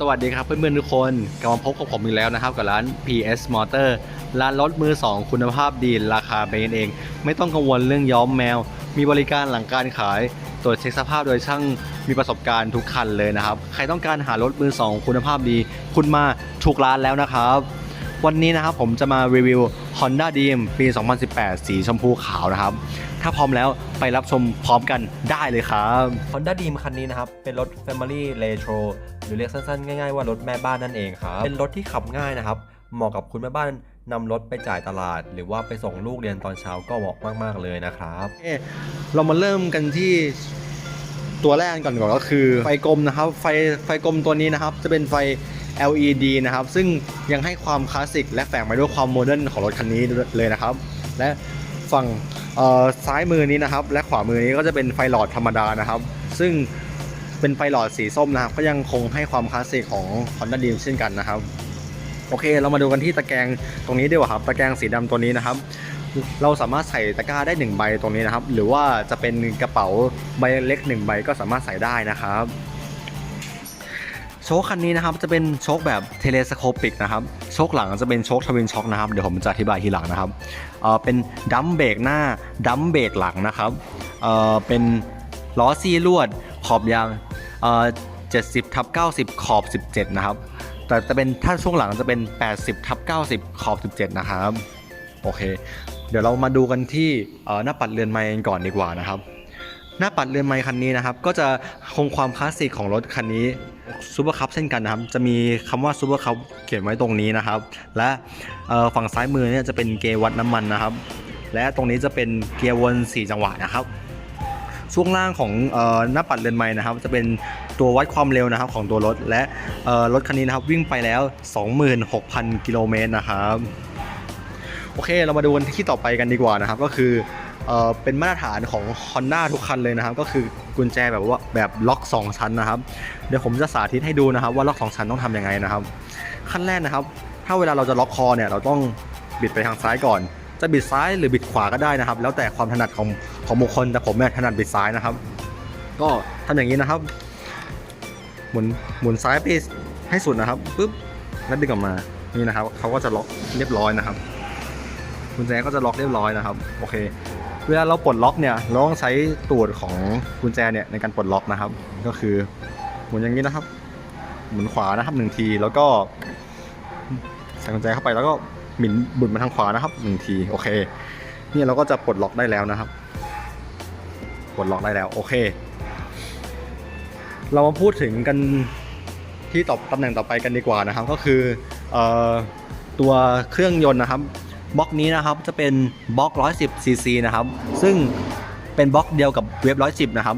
สวัสดีครับเพื่อนๆทุกคนกลับมาพบกับผมอีกแล้วนะครับ กับร้าน PS Motor ร้านรถมือ 2 คุณภาพดีราคาเป็นกันเอง ไม่ต้องกังวลเรื่องย้อมแมว มีบริการหลังการขาย ตรวจเช็คสภาพโดยช่างมีประสบการณ์ทุกคันเลยนะครับ ใครต้องการหารถมือ 2 คุณภาพดี คุณมาถูกร้านแล้วนะครับ วันนี้นะครับผมจะมารีวิว Honda Dream ปี 2018 สีชมพูขาวนะครับ ถ้าพร้อมแล้วไปรับชมพร้อมกันได้เลยครับ Honda Dream คันนี้นะครับ เป็นรถ Family Retro หรือเรียกสั้นๆ ง่ายๆ ว่ารถแม่บ้านนั่นเองครับ เป็นรถที่ขับง่ายนะครับ เหมาะกับคุณแม่บ้านนำรถไปจ่ายตลาด หรือว่าไปส่งลูกเรียนตอนเช้าก็เหมาะมากๆเลยนะครับโอเคเรามาเริ่มกันที่ตัวแรกก่อนก่อนก็คือไฟกลมนะครับ ไฟไฟกลมตัวนี้นะครับ จะเป็นไฟ LED นะครับ ซึ่งยังให้ความคลาสสิกและแฝงไปด้วยความโมเดิร์นของรถคันนี้เลยนะครับ และฝั่งซ้ายมือนี้นะครับ และขวามือนี้ก็จะเป็นไฟหลอดธรรมดานะครับ ซึ่งเป็นไฟหลอดสีส้มนะครับ ก็ยังคงให้ความคลาสสิกของ Honda Dream เช่นกันนะครับ โอเค เรามาดูกันที่ตะแกรงตรงนี้ดีกว่าครับ ตะแกรงสีดำตัวนี้นะครับ เราสามารถใส่ตะกร้าได้ 1 ใบตรงนี้นะครับ หรือว่าจะเป็นกระเป๋าใบเล็ก 1 ใบก็สามารถใส่ได้นะครับ โชคคันนี้นะครับจะเป็นโชคแบบเทเลสโคปิกนะครับโชคหลังจะเป็นโชคทวินช็อคนะครับเดี๋ยวผมจะอธิบายทีหลังนะครับเออเป็นดัมเบรกหน้าดัมเบรกหลังนะครับเออเป็นล้อซีลวดขอบยางเออ70ทับ90 ขอบ 17 นะครับ แต่จะเป็นถ้าช่วงหลังจะเป็น 80ทับ90 ขอบ 17 นะครับ โอเค เดี๋ยวเรามาดูกันที่หน้าปัดเรือนไม้กันก่อนดีกว่านะครับ หน้าปัดเรือนไม้คันนี้นะครับ ก็จะคงความคลาสสิกของรถคันนี้ซูเปอร์คัพเช่นกันนะครับ จะมีคำว่าซูเปอร์คัพเขียนไว้ตรงนี้นะครับ และฝั่งซ้ายมือเนี่ยจะเป็นเกียร์วัดน้ำมันนะครับ และตรงนี้จะเป็นเกียร์วน 4 จังหวะนะครับช่วงล่างของออหน้าปัดเรือนไม้นะครับ จะเป็นตัววัดความเร็วนะครับของตัวรถ และรถคันนี้นะครับวิ่งไปแล้ว 26,000 กิโลเมตรนะครับ โอเคเรามาดูกันที่ต่อไปกันดีกว่านะครับ ก็คือ เป็นมาตรฐานของ Honda ทุกคันเลยนะครับ ก็คือกุญแจแบบว่าแบบล็อก 2 ชั้นนะครับ เดี๋ยวผมจะสาธิตให้ดูนะครับ ว่าล็อก 2 ชั้นต้องทำยังไงนะครับ ขั้นแรกนะครับ ถ้าเวลาเราจะล็อกคอเนี่ยเราต้องบิดไปทางซ้ายก่อน จะบิดซ้ายหรือบิดขวาก็ได้นะครับ แล้วแต่ความถนัดของของบุคคลแต่ผมเนี่ยถนัดบิดซ้ายนะครับ ก็ทำอย่างนี้นะครับ หมุนหมุนซ้ายไปให้สุดนะครับปุ๊บแล้วดึงออกมานี่นะครับเขาก็จะล็อกเรียบร้อยนะครับกุญแจก็จะล็อกเรียบร้อยนะครับ โอเค เวลาเราปลดล็อกเนี่ยเราต้องใช้ตูดของกุญแจเนี่ยในการปลดล็อกนะครับ ก็คือหมุนอย่างนี้นะครับ หมุนขวานะครับหนึ่งทีแล้วก็ใส่กุญแจเข้าไปแล้วก็หมุนบุนมาทางขวานะครับหนึ่งทีโอเคเนี่ยเราก็จะปลดล็อกได้แล้วนะครับปลดล็อกได้แล้วโอเค เรามาพูดถึงกันที่ต่อตำแหน่งต่อไปกันดีกว่านะครับ ก็คือออตัวเครื่องยนต์นะครับ บล็อกนี้นะครับจะเป็นบล็อก 110 cc นะครับ ซึ่งเป็นบล็อกเดียวกับเว็บ 110 นะครับ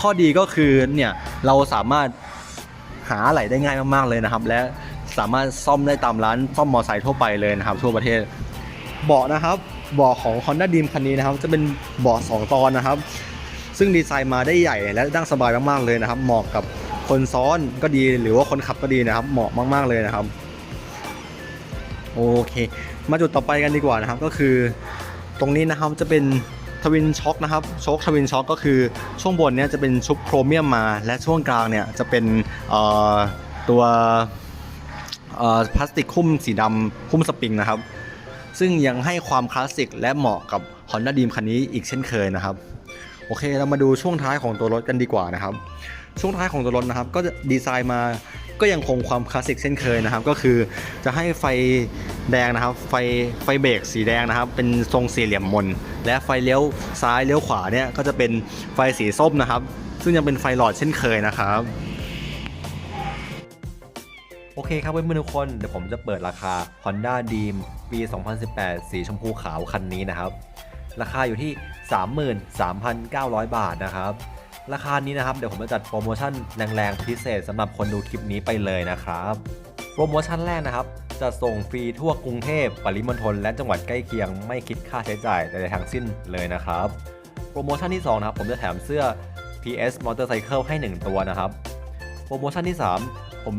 ข้อดีก็คือเนี่ยเราสามารถหาอะไหล่ได้ง่ายมากๆเลยนะครับ และสามารถซ่อมได้ตามร้านซ่อมมอเตอร์ไซค์ทั่วไปเลยนะครับ ทั่วประเทศ เบาะนะครับเบาะของ Honda Dream คันนี้นะครับ จะเป็นเบาะ2ตอนนะครับ ซึ่งดีไซน์มาได้ใหญ่และนั่งสบายมากๆเลยนะครับ เหมาะกับคนซ้อนก็ดีหรือว่าคนขับก็ดีนะครับ เหมาะมากๆเลยนะครับ โอเค มาจุดต่อไปกันดีกว่านะครับก็คือ ตรงนี้นะครับจะเป็นทวินช็อคนะครับโชคทวินช็อคก็คือช่วงบนเนี่ยจะเป็นชุบโครเมียมมา และช่วงกลางเนี่ยจะเป็นตัวพลาสติกคุ้มสีดำคุ้มสปริงนะครับ ซึ่งยังให้ความคลาสสิกและเหมาะกับ Honda Dream คันนี้อีกเช่นเคยนะครับ โอเคเรามาดูช่วงท้ายของตัวรถกันดีกว่านะครับ ช่วงท้ายของตัวรถนะครับ ก็จะดีไซน์มาก็ยังคงความคลาสสิกเช่นเคยนะครับ ก็คือจะให้ไฟแดงนะครับ ไฟไฟเบรกสีแดงนะครับ เป็นทรงสี่เหลี่ยมมน และไฟเลี้ยวซ้ายเลี้ยวขวาเนี่ยก็จะเป็นไฟสีส้มนะครับ ซึ่งยังเป็นไฟหลอดเช่นเคยนะครับโอเคครับเพื่อนๆทุกคนเดี๋ยวผมจะเปิดราคา Honda Dream ปี 2018 สีชมพูขาวคันนี้นะครับ ราคาอยู่ที่ 33,900 บาทนะครับ ราคานี้นะครับ เดี๋ยวผมจะจัดโปรโมชั่นแรงๆพิเศษสำหรับคนดูคลิปนี้ไปเลยนะครับ โปรโมชั่นแรกนะครับ จะส่งฟรีทั่วกรุงเทพปริมณฑลและจังหวัดใกล้เคียงไม่คิดค่าใช้จ่ายใดๆทั้งสิ้นเลยนะครับ โปรโมชั่นที่สองนะครับผมจะแถมเสื้อ PS Motorcycle ให้ 1 ตัวนะครับ โปรโมชั่นที่ 3 ผม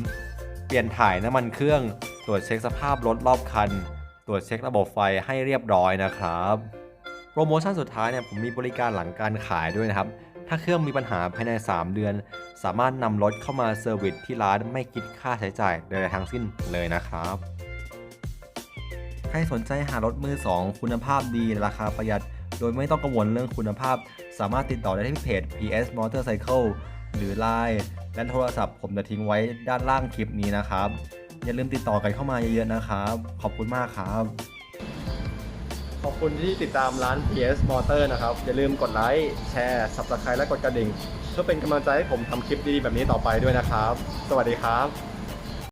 เปลี่ยนถ่ายน้ำมันเครื่อง ตรวจเช็คสภาพรถรอบคัน ตรวจเช็คระบบไฟให้เรียบร้อยนะครับ โปรโมชั่นสุดท้ายเนี่ยผมมีบริการหลังการขายด้วยนะครับ ถ้าเครื่องมีปัญหาภายใน 3 เดือน สามารถนำรถเข้ามาเซอร์วิสที่ร้านไม่คิดค่าใช้จ่ายใดๆทั้งสิ้นเลยนะครับ ใครสนใจหารถมือ 2 คุณภาพดีราคาประหยัด โดยไม่ต้องกังวลเรื่องคุณภาพ สามารถติดต่อได้ที่เพจ PS Motorcycle หรือ Line และโทรศัพท์ผมจะทิ้งไว้ด้านล่างคลิปนี้นะครับ อย่าลืมติดต่อกันเข้ามาเยอะๆนะครับ ขอบคุณมากครับ ขอบคุณที่ติดตามร้าน PS Motor นะครับ อย่าลืมกดไลค์ แชร์ Subscribe และกดกระดิ่ง เพื่อเป็นกำลังใจให้ผมทำคลิปดีๆแบบนี้ต่อไปด้วยนะครับ สวัสดีครับ